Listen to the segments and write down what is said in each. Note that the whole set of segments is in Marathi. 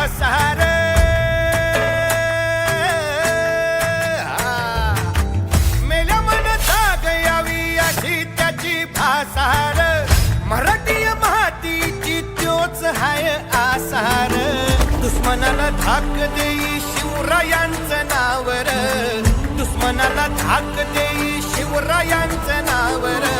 भासार हा. मेल्या मन जाग यावी अशी त्याची भासार. मराठी मातीची त्योच हाय आसार. दुश्मनाला धाक देई शिवरायांचं नावर. दुश्मनाला धाक देई शिवरायांचं नावर.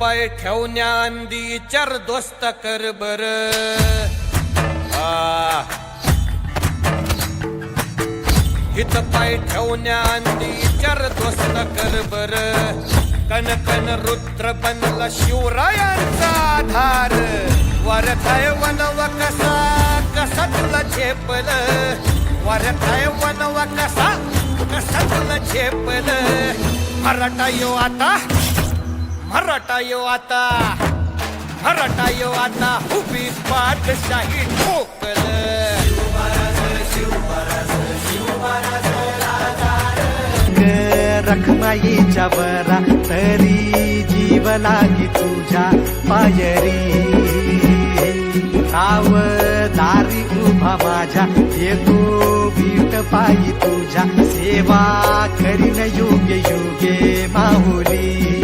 पाय ठेवण्या अंदी चर दोस्त कर बर. हित पाय ठेवण्या अंदी चर दोस्त कर बर. कन कन रुद्र बनला शिवरायांचा आधार. वर काय वनव कसा कसा तुला झेपल. वर काय वनव कसा कसा तुला झेपल. मराठा यो आता मराठा यो आता मराठा यो आता उभी पाठशाही ठोकल. रखमाईच्या बरा तरी जीव लागी तुझ्या पायरी. राव दारी उभा माझ्या येतो बीट पायी तुझ्या. सेवा करीन योग्य योगे माहुली